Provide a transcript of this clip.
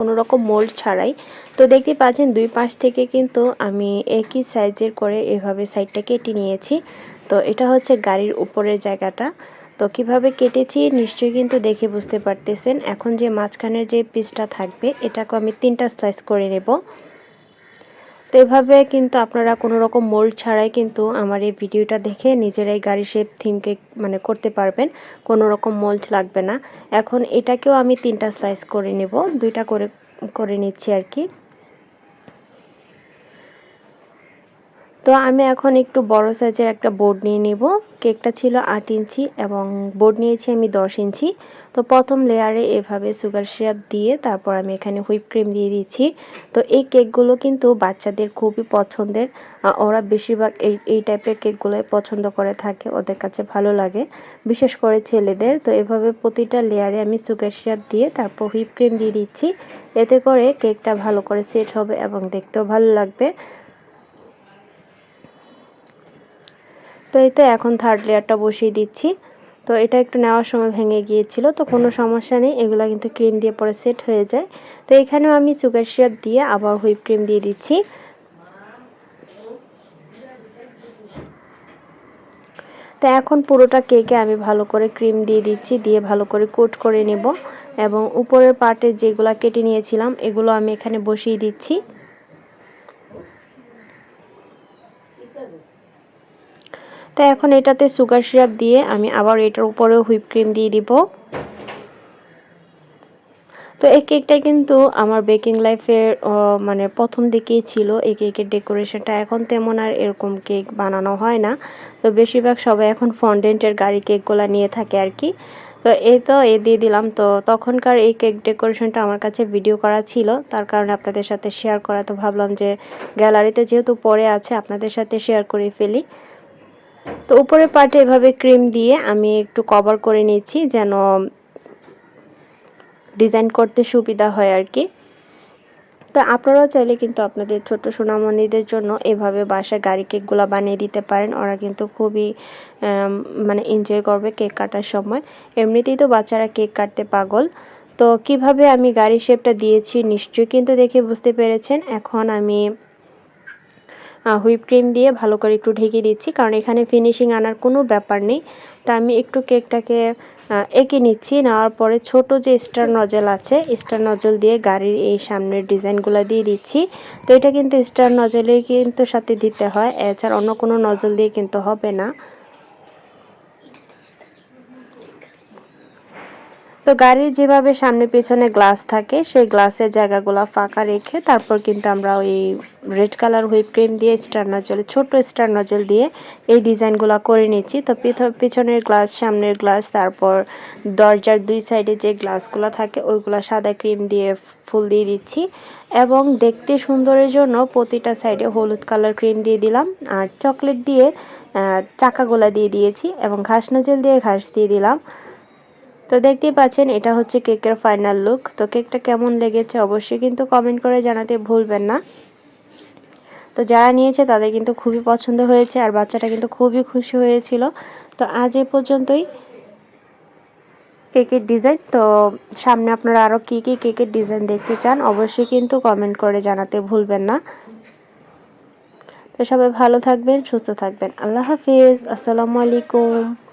কোনো রকম মোল্ড ছাড়াই। তো দেখতে পাচ্ছেন দুই পাশ থেকে কিন্তু আমি একই সাইজের করে এভাবে সাইডটা কেটে নিয়েছি। তো এটা হচ্ছে গাড়ির উপরের জায়গাটা। তো কীভাবে কেটেছি নিশ্চয়ই কিন্তু দেখে বুঝতে পারতেছেন। এখন যে মাঝখানের যে পিসটা থাকবে এটাকে আমি তিনটা স্লাইস করে নেব। তো এভাবে কিন্তু আপনারা কোনো রকম মোল্ড ছাড়াই কিন্তু আমার এই ভিডিওটা দেখে নিজেরাই গাড়ি শেপ থিমকে মানে করতে পারবেন। কোনো রকম মোল্ড লাগবে না। এখন এটাকেও আমি তিনটা স্লাইস করে নেব। দুইটা করে করে নিচ্ছি আর কি। তো আমি এখন একটু বড় সাইজের একটা বোর্ড নিয়ে নিব। কেকটা ছিল আট ইঞ্চি এবং বোর্ড নিয়েছি আমি দশ ইঞ্চি। তো প্রথম লেয়ারে এভাবে সুগার সিরাপ দিয়ে তারপর আমি এখানে হুইপ ক্রিম দিয়ে দিচ্ছি। তো এই কেকগুলো কিন্তু বাচ্চাদের খুবই পছন্দের। ওরা বেশিরভাগ এই এই টাইপের কেকগুলোই পছন্দ করে থাকে, ওদের কাছে ভালো লাগে, বিশেষ করে ছেলেদের। তো এভাবে প্রতিটা লেয়ারে আমি সুগার সিরাপ দিয়ে তারপর হুইপ ক্রিম দিয়ে দিচ্ছি। এতে করে কেকটা ভালো করে সেট হবে এবং দেখতেও ভালো লাগবে। তো এই তো এখন থার্ড লেয়ারটা বসিয়ে দিচ্ছি। তো এটা একটু নেওয়ার সময় ভেঙে গিয়েছিল, তো কোনো সমস্যা নেই, এগুলো কিন্তু ক্রিম দিয়ে পরে সেট হয়ে যায়। তো এখানেও আমি সুগার সিরাপ দিয়ে আবার হুইপ ক্রিম দিয়ে দিচ্ছি। তো এখন পুরোটা কেকে আমি ভালো করে ক্রিম দিয়ে দিচ্ছি, দিয়ে ভালো করে কোট করে নেব। এবং উপরের পার্টে যেগুলো কেটে নিয়েছিলাম, এগুলো আমি এখানে বসিয়ে দিচ্ছি। তো এখন এটাতে সুগার সিরাপ দিয়ে আমি আবার এটার উপরেও হুইপ ক্রিম দিয়ে দিব। তো এই কেকটা কিন্তু আমার বেকিং লাইফের মানে প্রথম দিকেই ছিল এই কেকের ডেকোরেশনটা এখন তেমন আর এরকম কেক বানানো হয় না। তো বেশিরভাগ সবাই এখন ফন্ডেন্টের গাড়ি কেকগুলো নিয়ে থাকে আর কি। তো এই তো এ দিয়ে দিলাম। তো তখনকার এই কেক ডেকোরেশনটা আমার কাছে ভিডিও করা ছিল। তার কারণে আপনাদের সাথে শেয়ার করা। তো ভাবলাম যে গ্যালারিতে যেহেতু পরে আছে, আপনাদের সাথে শেয়ার করে ফেলি। তো উপরের পার্টে এভাবে ক্রিম দিয়ে আমি একটু কভার করে নিয়েছি যেন ডিজাইন করতে সুবিধা হয় আর কি। তো আপনারাও চাইলে কিন্তু আপনাদের ছোট সোনামণিদের জন্য এভাবে বাসায় গাড়ি কেকগুলো বানিয়ে দিতে পারেন। ওরা কিন্তু খুবই মানে এনজয় করবে কেক কাটার সময়। এমনিতেই তো বাচ্চারা কেক কাটতে পাগল। তো কীভাবে আমি গাড়ি শেপটা দিয়েছি নিশ্চয়ই কিন্তু দেখে বুঝতে পেরেছেন। এখন আমি হুইপ ক্রিম দিয়ে ভালো করে একটু ঢেকে দিচ্ছি, কারণ এখানে ফিনিশিং আনার কোনো ব্যাপার নেই। তা আমি একটু কেকটাকে এঁকে নিচ্ছি, নেওয়ার পরে ছোট যে স্টার নজল আছে স্টার নজল দিয়ে গাড়ির এই সামনের ডিজাইনগুলো দিয়ে দিচ্ছি। তো এটা কিন্তু স্টার নজলেই কিন্তু সাথে দিতে হয়, এছাড়া অন্য কোনো নজল দিয়ে কিন্তু হবে না। তো গাড়ির যেভাবে সামনে পেছনে গ্লাস থাকে, সেই গ্লাসের জায়গাগুলো ফাঁকা রেখে তারপর কিন্তু আমরা ওই রেড কালার হুইপ ক্রিম দিয়ে স্টার নজল ছোট স্টার নজল দিয়ে এই ডিজাইনগুলো করে নিচ্ছি। তো পিছনের গ্লাস সামনের গ্লাস তারপর দরজার দুই সাইডে যে গ্লাসগুলো থাকে, ওইগুলো সাদা ক্রিম দিয়ে ফুল দিয়ে দিচ্ছি এবং দেখতে সুন্দরের জন্য প্রতিটা সাইডে হলুদ কালার ক্রিম দিয়ে দিলাম আর চকলেট দিয়ে চাকাগুলা দিয়ে দিয়েছি এবং ঘাস নজল দিয়ে ঘাস দিয়ে দিলাম। তো দেখতেই পাচ্ছেন, এটা হচ্ছে কেকের ফাইনাল লুক তো কেকটা কেমন লেগেছে অবশ্যই কিন্তু কমেন্ট করে জানাতে ভুলবেন না। তো যারা নিয়েছে তাদের কিন্তু খুবই পছন্দ হয়েছে আর বাচ্চাটা কিন্তু খুবই খুশি হয়েছিল। তো আজ এ পর্যন্তই কেকের ডিজাইন তো সামনে আপনারা আরও কী কী কেকের ডিজাইন দেখতে চান অবশ্যই কিন্তু কমেন্ট করে জানাতে ভুলবেন না। তো সবাই ভালো থাকবেন, সুস্থ থাকবেন। আল্লাহ হাফিজ। আসসালামু আলাইকুম।